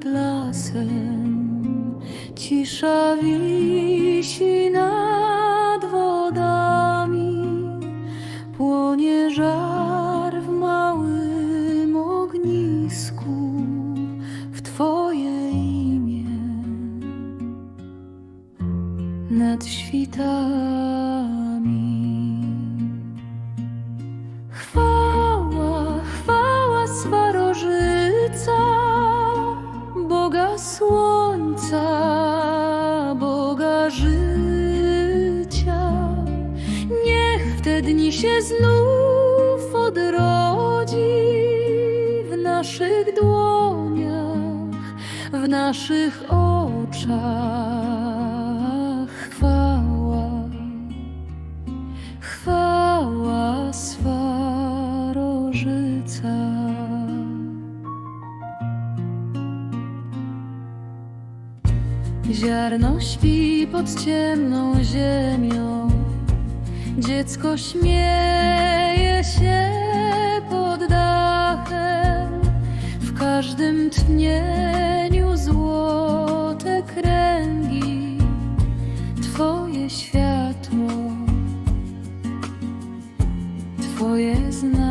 nad lasem, cisza wisi nad wodami, płonie żar w małym ognisku w Twoje imię. Nad świtami. Dni się znów odrodzi w naszych dłoniach, w naszych oczach. Chwała, chwała Swarożyca. Ziarno śpi pod ciemną ziemią, dziecko śmieje się pod dachem, w każdym tchnieniu złote kręgi, Twoje światło, Twoje znaki.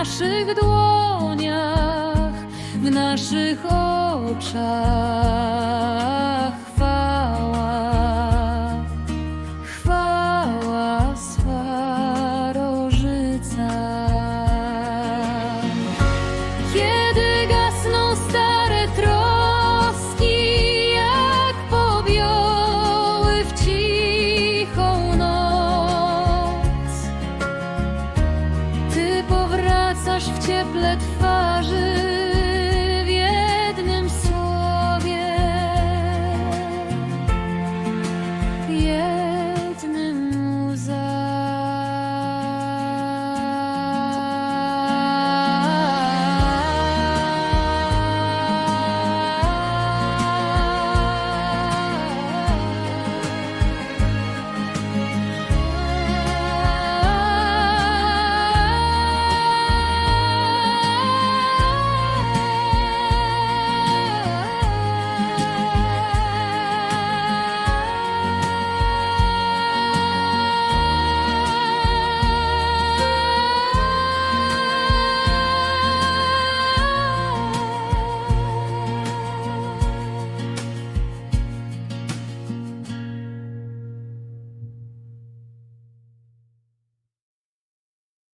Naszych dłoniach, w naszych oczach. yolları